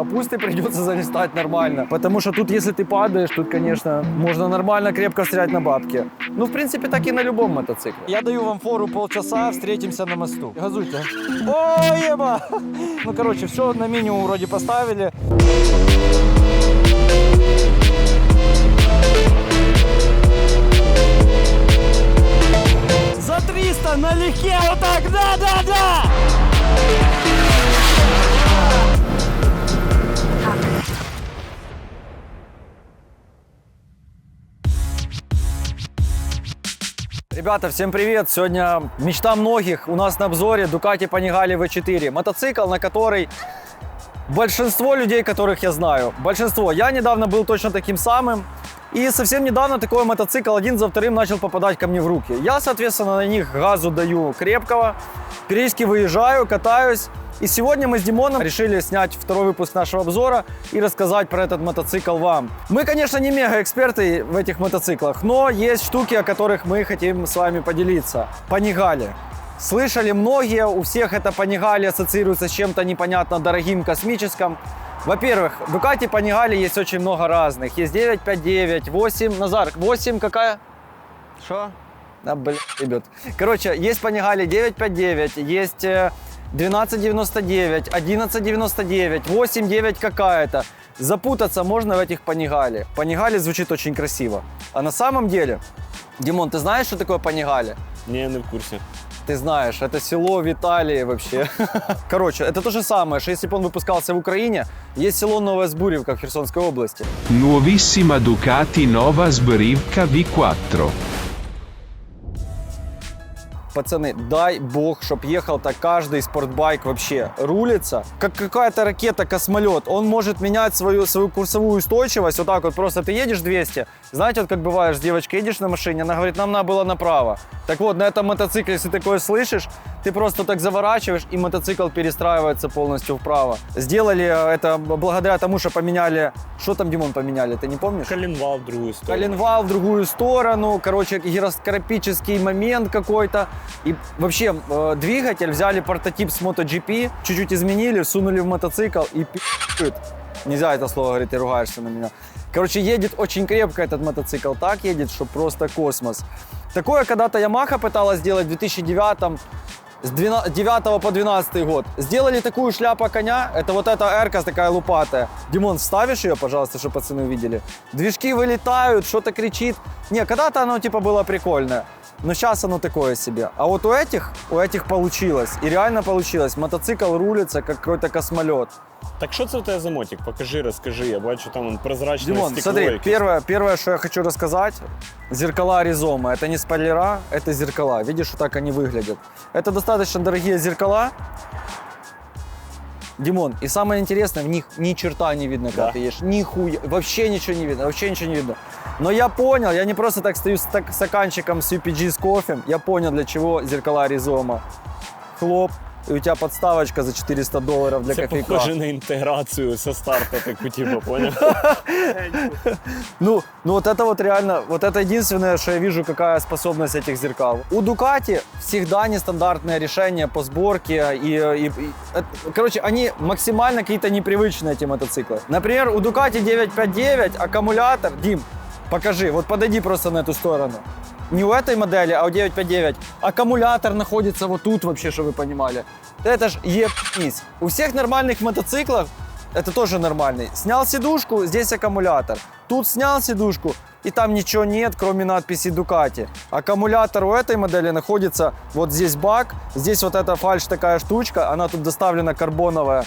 Капусты придется залистать нормально. Потому что тут, если ты падаешь, тут, конечно, можно нормально крепко стрелять на бабки. Ну, в принципе, так и на любом мотоцикле. Я даю вам фору полчаса, встретимся на мосту. Газуйте. Ой, еба! Ну, короче, все на минимум вроде поставили. За 300 налегке, вот так, да, Ребята, всем привет! Сегодня мечта многих у нас на обзоре Ducati Panigale V4. Мотоцикл, на который большинство людей, которых я знаю, большинство. Я недавно был точно таким самым. И совсем недавно такой мотоцикл один за вторым начал попадать ко мне в руки. Я, соответственно, на них газу даю крепкого, периодически выезжаю, катаюсь. И сегодня мы с Димоном решили снять второй выпуск нашего обзора и рассказать про этот мотоцикл вам. Мы, конечно, не мега-эксперты в этих мотоциклах, но есть штуки, о которых мы хотим с вами поделиться. Panigale. Слышали многие, у всех это Panigale ассоциируется с чем-то непонятно дорогим, космическим. Во-первых, в Ducati Panigale есть очень много разных. Есть 959, 8, Назар, 8 какая? Что? А, блин, ребят. Короче, есть Panigale 959, есть э, 1299, 1199, 89 какая-то. Запутаться можно в этих Panigale. Panigale звучит очень красиво. А на самом деле, Димон, ты знаешь, что такое Panigale? Не, не в курсе. Ты знаешь, это село в Италии вообще. Короче, это то же самое, что если бы он выпускался в Украине, есть село Новая Сбуревка в Херсонской области. Nuovissima Ducati Nova Sbrivka V4. Пацаны, дай бог, чтоб ехал так каждый спортбайк вообще. Рулится, как какая-то ракета, космолет. Он может менять свою, свою курсовую устойчивость. Вот так вот просто ты едешь 200. Знаете, вот как бываешь, с девочкой едешь на машине, она говорит, нам надо было направо. Так вот, на этом мотоцикле, если такое слышишь, ты просто так заворачиваешь, и мотоцикл перестраивается полностью вправо. Сделали это благодаря тому, что поменяли... Что там, Димон, поменяли, ты не помнишь? Коленвал в другую сторону. коленвал в другую сторону, короче, гироскопический момент какой-то. И вообще э, двигатель взяли прототип с MotoGP, чуть-чуть изменили, всунули в мотоцикл и пи***ют. Нельзя это слово говорить, ты ругаешься на меня. Короче, едет очень крепко этот мотоцикл, так едет, что просто космос. Такое когда-то Yamaha пыталась сделать в 2009 с 12 9 по 12 год. Сделали такую шляпу коня, это вот эта эрка такая лупатая. Димон, вставишь ее, пожалуйста, чтобы пацаны увидели? Движки вылетают, что-то кричит. Не, когда-то оно типа было прикольное. Но сейчас оно такое себе. А вот у этих, у этих получилось. И реально получилось. Мотоцикл рулится, как какой-то космолет. Так що це в тебе за мотик? Покажи, розкажи. Я бачу, там он прозрачне Димон, стекло. смотри, якесь. первое, первое, что я хочу рассказать, зеркала Ризома. Это не спойлера, это зеркала. Видишь, вот так они выглядят. Это достаточно дорогие зеркала. Димон, и самое интересное, в них ни черта не видно, когда Да. ты едешь. Нихуя, вообще ничего не видно, вообще ничего не видно. Но я понял, я не просто так стою с так- стаканчиком с UPG с кофе, я понял, для чего зеркала Ризома. Хлоп, и у тебя подставочка за 400 долларов для Це кофейка. похоже на інтеграцію со старта, таку, типу, понял? Ну, ну вот это вот реально, вот это единственное, что я вижу, какая способность этих зеркал. У Ducati всегда нестандартное решение по сборке и, и- и- короче, они максимально какие-то непривычные эти мотоциклы. Например, у Ducati 959 аккумулятор, Дим, покажи, вот подойди просто на эту сторону. Не у этой модели, а у 959. Аккумулятор находится вот тут вообще, чтобы вы понимали. Это ж ебнись. У всех нормальных мотоциклов это тоже нормальный. Снял сидушку, здесь аккумулятор. Тут снял сидушку, и там ничего нет, кроме надписи Ducati. Аккумулятор у этой модели находится вот здесь бак, здесь вот эта фальш такая штучка, она тут доставлена карбоновая.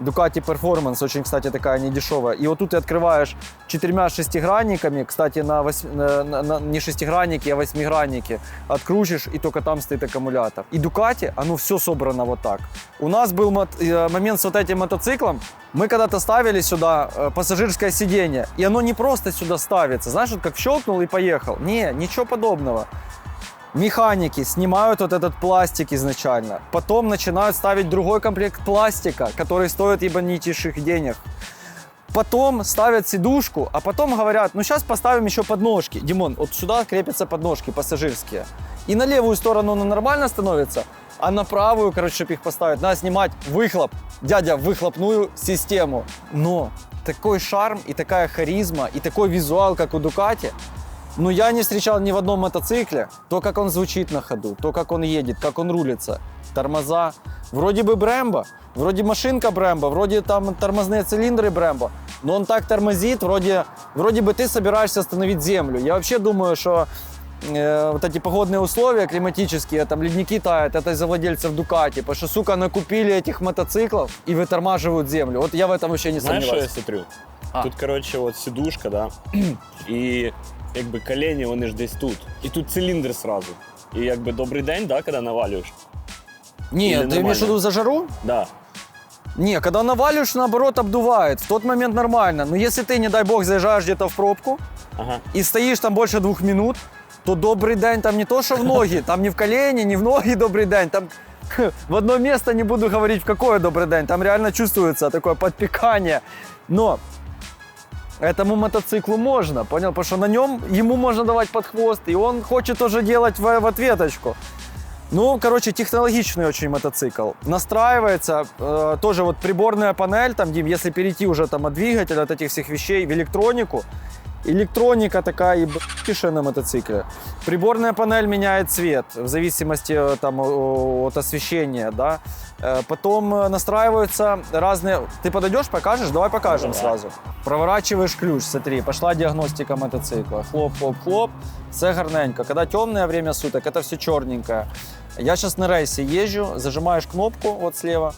Ducati Performance, очень, кстати, такая недешевая. И вот тут ты открываешь четырьмя шестигранниками, кстати, на, на- на- на- не шестигранники, а восьмигранники. Откручишь, и только там стоит аккумулятор. И Ducati, оно все собрано вот так. У нас был мот- э, момент с вот этим мотоциклом. Мы когда-то ставили сюда э, пассажирское сиденье, и оно не просто сюда ставится. Знаешь, вот как щелкнул и поехал. Не, ничего подобного. Механики снимают вот этот пластик изначально, потом начинают ставить другой комплект пластика, который стоит ебанитейших денег. Потом ставят сидушку, а потом говорят, ну сейчас поставим еще подножки. Димон, вот сюда крепятся подножки пассажирские. И на левую сторону оно нормально становится, А на правую, короче, чтобы их поставить, надо снимать выхлоп. Дядя, выхлопную систему. Но такой шарм и такая харизма, и такой визуал, как у Дукати, ну, я не встречал ни в одном мотоцикле. То, как он звучит на ходу, то, как он едет, как он рулится, тормоза. Вроде бы Брэмбо, вроде машинка Брэмбо, вроде там тормозные цилиндры Брэмбо, но он так тормозит, вроде, вроде бы ты собираешься остановить землю. Я вообще думаю, что э, вот эти погодные условия климатические, там ледники тают, это из-за владельцев Дукати, потому что, сука, накупили этих мотоциклов и вытормаживают землю. Вот я в этом вообще не Знаєш, що я сомневаюсь. смотрю? А. Тут, коротше, от сидушка, да, і якби колені, вони ж десь тут. І тут циліндр сразу. І якби добрий день, да, коли навалюєш. Или Нет, ты нормально? имеешь в виду за жару? Да. Не, когда наваливаешь, наоборот, обдувает. В тот момент нормально. Но если ты, не дай бог, заезжаешь где-то в пробку Ага. и стоишь там больше двух минут, то добрый день там не то, что в ноги, там не в колени, не в ноги добрый день, там в одно место не буду говорить, в какое добрый день, там реально чувствуется такое подпекание. Но этому мотоциклу можно, понял? Потому что на нем ему можно давать под хвост, и он хочет тоже делать в, в ответочку. Ну, короче, технологичный очень мотоцикл. Настраивается э, тоже вот приборная панель, там, Дим, если перейти уже там от двигателя, от этих всех вещей в электронику, электроника такая и ебаная на мотоцикле. Приборная панель меняет цвет в зависимости э, там, о- от освещения, да. Э, Потом э, настраиваются разные... Ты подойдешь, покажешь? Давай покажем Давай. сразу. Проворачиваешь ключ, смотри, пошла диагностика мотоцикла. Хлоп, хлоп, хлоп. Все гарненько. Когда темное время суток, это все черненькое. Я сейчас на рейсе езжу, зажимаешь кнопку вот слева,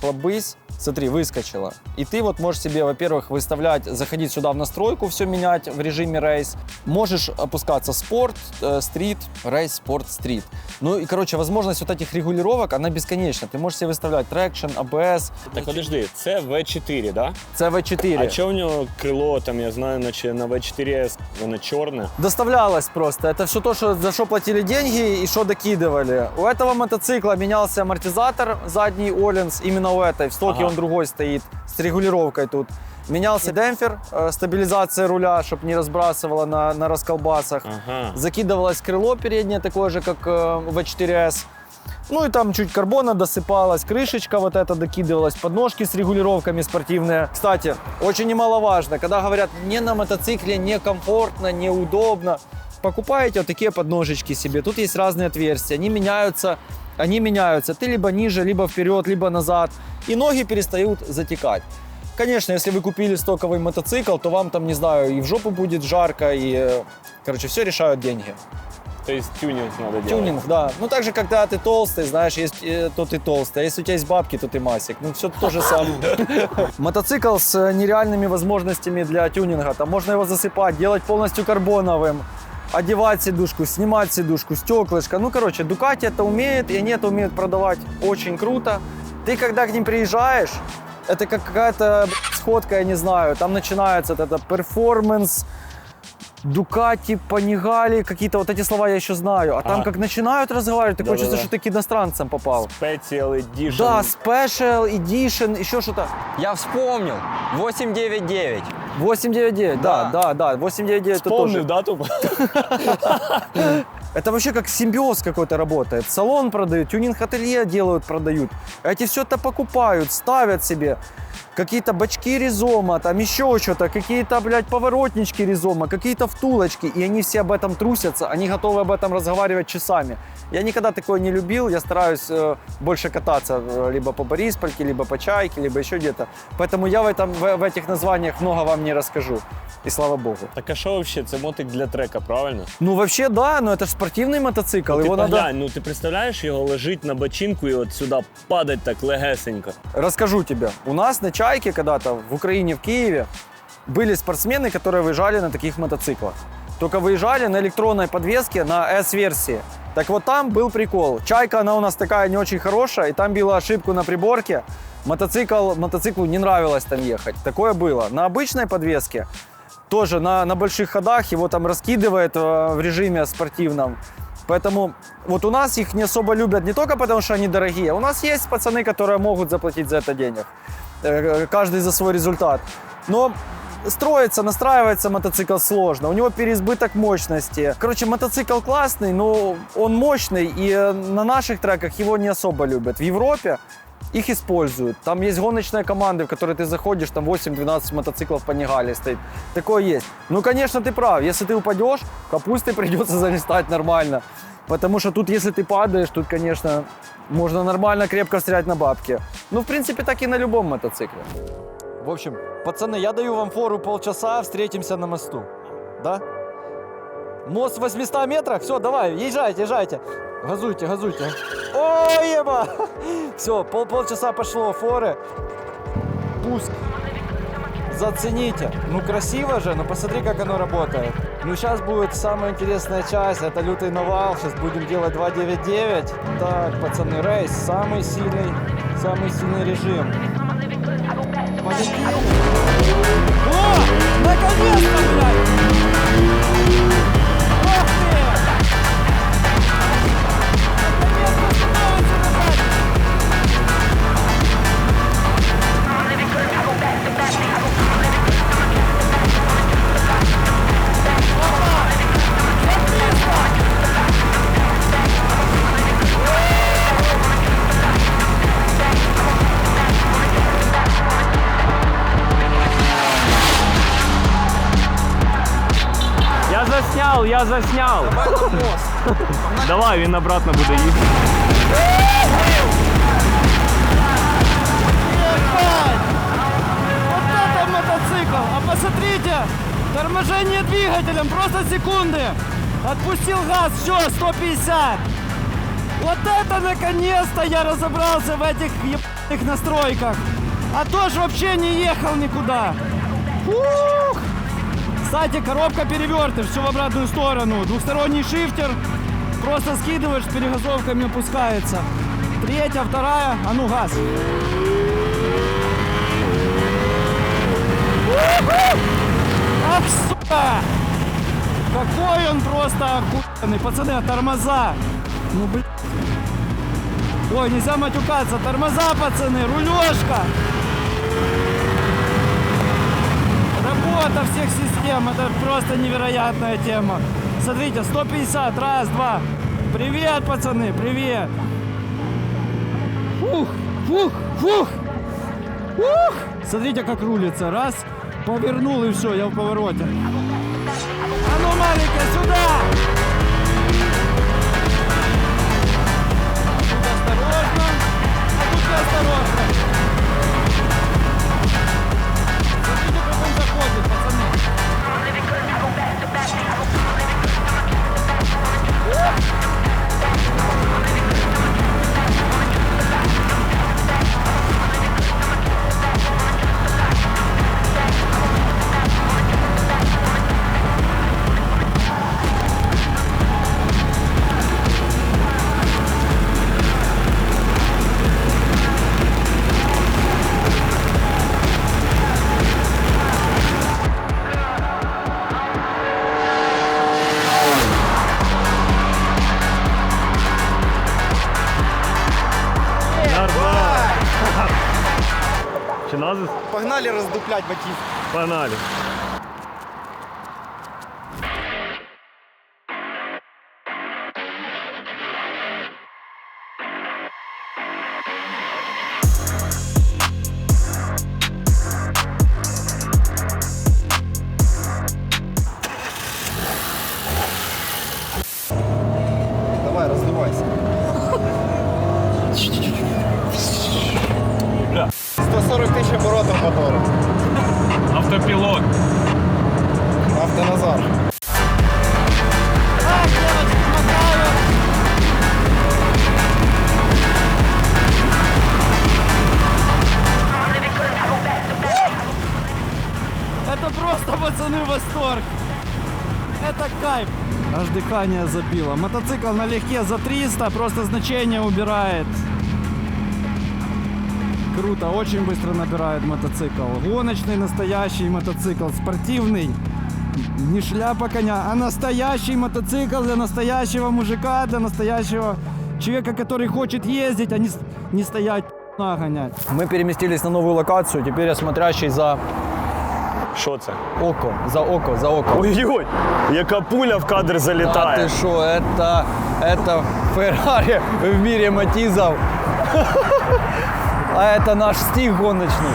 хлобысь, смотри, выскочила. И ты вот можешь себе, во-первых, выставлять, заходить сюда в настройку, все менять в режиме рейс. Можешь опускаться спорт, э, стрит, рейс, спорт, стрит. Ну и, короче, возможность вот этих регулировок, она бесконечна. Ты можешь себе выставлять трекшн, ABS, Так подожди, це V4, да? CV4. А чого в нього крило, там, я знаю, наче на V4S воно чорне? Доставлялось просто. Это все то, что, за что платили деньги и что докидывали. У этого мотоцикла менялся амортизатор задний Оллинс, именно у этой. В стоке. Он другой стоит, с регулировкой тут. Менялся демпфер, э, стабилизация руля, чтобы не разбрасывало на, на расколбасах. Ага. Закидывалось крыло переднее, такое же, как э, в 4S. Ну и там чуть карбона досыпалась, крышечка вот эта докидывалась, подножки с регулировками спортивные. Кстати, очень немаловажно, когда говорят, не на мотоцикле некомфортно, неудобно, покупаете вот такие подножечки себе. Тут есть разные отверстия, они меняются, они меняются. Ты либо ниже, либо вперед, либо назад. И ноги перестают затекать. Конечно, если вы купили стоковый мотоцикл, то вам там, не знаю, и в жопу будет жарко, и, э, короче, все решают деньги. То есть тюнинг надо делать. Тюнинг, да. Ну, так же, когда ты толстый, знаешь, есть, э, то ты толстый. А если у тебя есть бабки, то ты масик. Ну, все то же самое. Мотоцикл с нереальными возможностями для тюнинга. Там можно его засыпать, делать полностью карбоновым, одевать сидушку, снимать сидушку, стеклышко. Ну, короче, Дукати это умеет, и они это умеют продавать очень круто. Ты, когда к ним приезжаешь, это как какая-то сходка, я не знаю. Там начинается вот это перформанс, Дукати, Панигали, какие-то вот эти слова я еще знаю. А там Ага. как начинают разговаривать, такое чувство, Да-да-да. что ты к иностранцам попал. Special Edition. Да, Special Edition, еще что-то. Я вспомнил. 899. 899, да, Да. да, да, 899 это тоже. Дату? Это вообще как симбиоз какой-то работает. Салон продают, тюнинг-ателье делают, продают. Эти все это покупают, ставят себе. Какие-то бачки резома, там еще что-то, какие-то, блядь, поворотнички резома, какие-то втулочки. И они все об этом трусятся, они готовы об этом разговаривать часами. Я никогда такое не любил, я стараюсь э, больше кататься э, либо по Бориспольке, либо по Чайке, либо еще где-то. Поэтому я в, этом, в, в этих названиях много вам не расскажу И слава богу. Так а що взагалі? Це мотик для трека, правильно? Ну, вообще, да, но это же спортивный мотоцикл. ти его надо... поглянь, ну ти представляєш, його лежить на бочинку і от сюди падать так легесенько. Расскажу тебе. У нас на Чайке когда-то в Украине, в Киеве, были спортсмены, которые выезжали на таких мотоциклах. Только выезжали на электронной подвеске на S-версии. Так вот там был прикол. Чайка, она у нас такая не очень хорошая, и там била ошибку на приборке. Мотоцикл, мотоциклу не нравилось там ехать. Такое было. На обычной подвеске тоже на, на больших ходах его там раскидывает э, в режиме спортивном. Поэтому вот у нас их не особо любят не только потому, что они дорогие. У нас есть пацаны, которые могут заплатить за это денег. Э, Каждый за свой результат. Но строится, настраивается мотоцикл сложно, у него переизбыток мощности. Короче, мотоцикл классный, но он мощный, и э, на наших треках его не особо любят. В Европе их используют. Там есть гоночные команды, в которые ты заходишь, там 8-12 мотоциклов по Негале стоит. Такое есть. Ну, конечно, ты прав. Если ты упадешь, капусты придется залистать нормально. Потому что тут, если ты падаешь, тут, конечно, можно нормально крепко встрять на бабки. Ну, в принципе, так и на любом мотоцикле. В общем, пацаны, я даю вам фору полчаса, встретимся на мосту. Да? Мост в 800 метрах? Все, давай, езжайте, езжайте. Газуйте, газуйте. Ой, еба! Все, пол, полчаса пошло, форы. Пуск. Зацените. Ну, красиво же, ну посмотри, как оно работает. Ну, сейчас будет самая интересная часть, это лютый навал. Сейчас будем делать 299. Так, пацаны, рейс, самый сильный, самый сильный режим. Полетели. О, наконец-то, блядь! Засняв, я засняв. Давай, він обратно буде їхати. Вот это мотоцикл! А посмотрите! Торможение двигателем, просто секунды! Отпустил газ, все, 150! Вот это наконец-то я разобрался в этих ебаных настройках! А то ж вообще не ехал никуда! Ух! Кстати, коробка перевертыш, все в обратную сторону. Двухсторонний шифтер. Просто скидываешь, с перегазовками опускается. Третья, вторая. А ну, газ. Ах, сука! Какой он просто охуенный. Пацаны, а тормоза. Ну, блин. Ой, нельзя матюкаться. Тормоза, пацаны, рулежка. Работа всех систем. Это просто невероятная тема. Смотрите, 150. Раз, два. Привет, пацаны, привет. Фух, фух, фух. Ух! Смотрите, как рулится. Раз, повернул и все, я в повороте. А ну, маленькая, сюда! Осторожно. А тут осторожно. Погнали роздуплять ботів. Погнали. Это кайф. Аж дыхание забило. Мотоцикл налегке за 300, просто значение убирает. Круто, очень быстро набирает мотоцикл. Гоночный настоящий мотоцикл, спортивный. Не шляпа коня, а настоящий мотоцикл для настоящего мужика, для настоящего человека, который хочет ездить, а не, не стоять нагонять. Мы переместились на новую локацию, теперь я смотрящий за Що це? Око, за око, за око. Ой-ой, яка пуля в кадр залітає. ты что, это, это Феррари в мире Матизов. А это наш стих гоночный.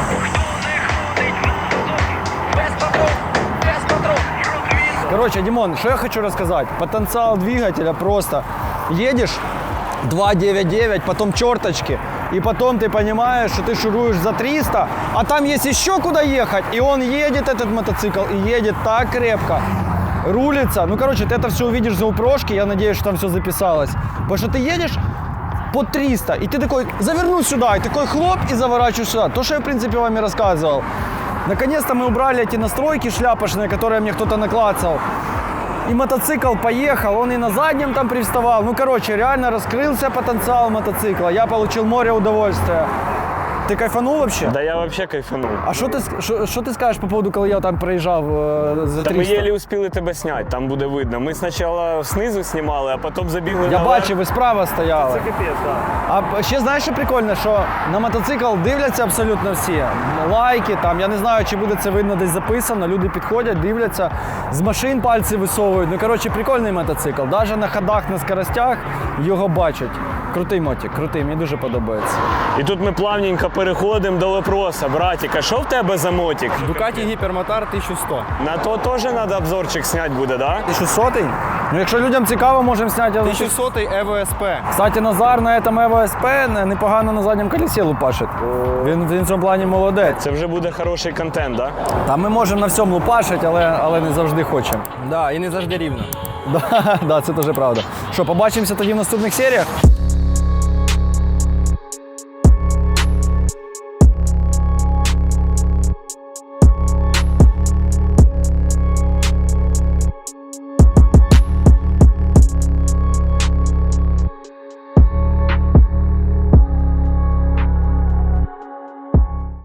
Короче, Димон, что я хочу рассказать? Потенциал двигателя просто. Едешь 299, потом черточки, и потом ты понимаешь, что ты шуруешь за 300, а там есть еще куда ехать, и он едет, этот мотоцикл, и едет так крепко, рулится. Ну, короче, ты это все увидишь за упрошки, я надеюсь, что там все записалось. Потому что ты едешь по 300, и ты такой, заверну сюда, и такой хлоп, и заворачиваешь сюда. То, что я, в принципе, вам и рассказывал. Наконец-то мы убрали эти настройки шляпочные, которые мне кто-то наклацал. И мотоцикл поехал, он и на заднем там привставал. Ну, короче, реально раскрылся потенциал мотоцикла. Я получил море удовольствия. Ты кайфанул вообще? Да я вообще кайфанув. А що ти, що, що ти скажеш по поводу, коли я там проїжджав е, за Та ми єлі успіли тебе зняти, там буде видно. Ми спочатку знизу знімали, а потім забігли Я наверх. бачив, ви справа стояли. Це капець, так. А ще знаєш, що прикольно, що на мотоцикл дивляться абсолютно всі. Лайки, там, я не знаю, чи буде це видно десь записано. Люди підходять, дивляться, з машин пальці висовують. Ну, коротше, прикольний мотоцикл. Навіть на ходах, на скоростях його бачать. Крутий мотик, крутий, мені дуже подобається. І тут ми плавненько переходимо до вопроса. Братик, а що в тебе за мотик? Ducati Гіпермотор 1100. На то теж треба обзорчик зняти буде, да? 1100 Ну, якщо людям цікаво, можемо зняти. 1100 Evo SP. Кстати, Назар на этом Evo SP непогано на задньому колесі лупашить. Він, він в цьому плані молодець. Це вже буде хороший контент, да? Та ми можемо на всьому лупашити, але, але не завжди хочемо. Да, і не завжди рівно. Да, да, це теж правда. Що, побачимося тоді в наступних серіях?